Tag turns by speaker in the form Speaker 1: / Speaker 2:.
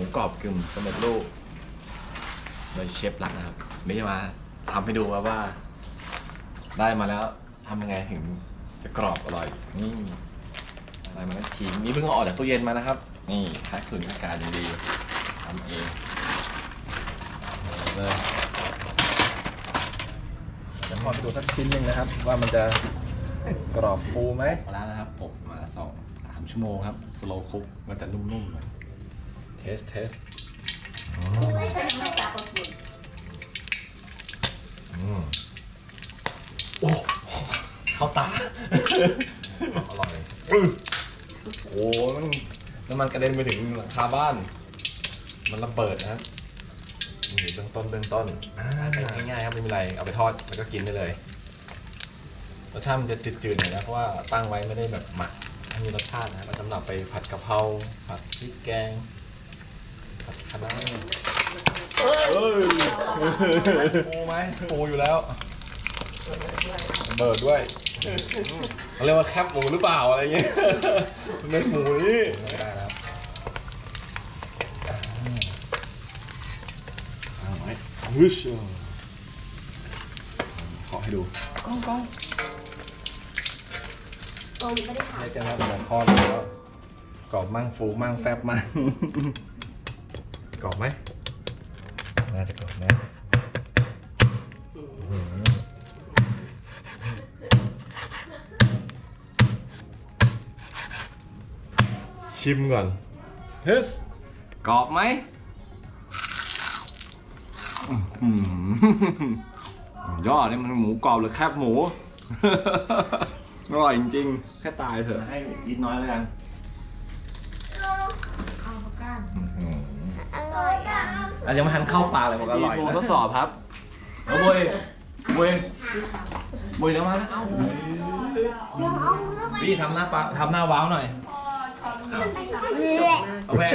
Speaker 1: มูกรอบกึ่งสำเร็จรูปโดยเชฟรักนะครับนี่จะมาทำให้ดูครับว่า ได้มาแล้วทำยังไงถึงจะกรอบอร่อยนี่อะไรมาแล้วชิมนี่เพิ่งเอาออกจากตู้เย็นมานะครับ นี่แพ็คสูตรอากาศอย่างดีทำเองเลยจะขอไปดูสักชิ้นหนึ่งนะครับ ว่ามันจะกรอบฟูไหมแล้วนะครับอบมาสองสามชั่วโมงครับ slow cook มันจะนุ่มๆหน่อย เทสเทสโอ้เข้าตา อร่อยอื้อโอ้มันน้ำมันกระเด็นไปถึงหลังคาบ้าน มันระเบิดนะครับนี่เบื้องต้นเบื้องต้นอ่าง่ายๆครับไม่มีอะไรเอาไปทอดแล้วก็กินได้เลยรสชาติมันจะจืดๆหน่อยนะเพราะว่าตั้งไว้ไม่ได้แบบหมักให้มีรสชาตินะมันสำหรับไปผัดกะเพราผัดพริกแกงผัดคะน้า เฮ้ยฟูไหมฟูอยู่แล้วเบิดด้วยเขาเรียกว่าแคบหมูหรือเปล่าอะไรเงี้ยเม็ดหมูนี่ไม่ได้แล้วเอาไหมฮึชขอให้ดู
Speaker 2: ก้องก้องโอ้ไม่ได้ถาม
Speaker 1: นี่จะทำแบบทอดแล้วกรอบมั่งฟูมั่งแฟบมั่ง กรอบไหม น่าจะกรอบนะอื้อหือชิมก่อนเฮ้ยกรอบไหมอื้อหือยอดนี่มันหมูกรอบหรือแคบหมู อร่อยจริงๆ แค่ตายเถอะ ให้นิดน้อยแล้วกัน อาจจะมาทันเข้าปากเลยบอกอร่อยทดสอบครับเอาบุยบุยบุยเดี๋ยวมาเอา
Speaker 3: เดี๋ยวเอาเข้าไป
Speaker 1: พี่ทำหน้าปากทำหน้าว้าวหน่อย
Speaker 3: เลย
Speaker 1: เอาแหวน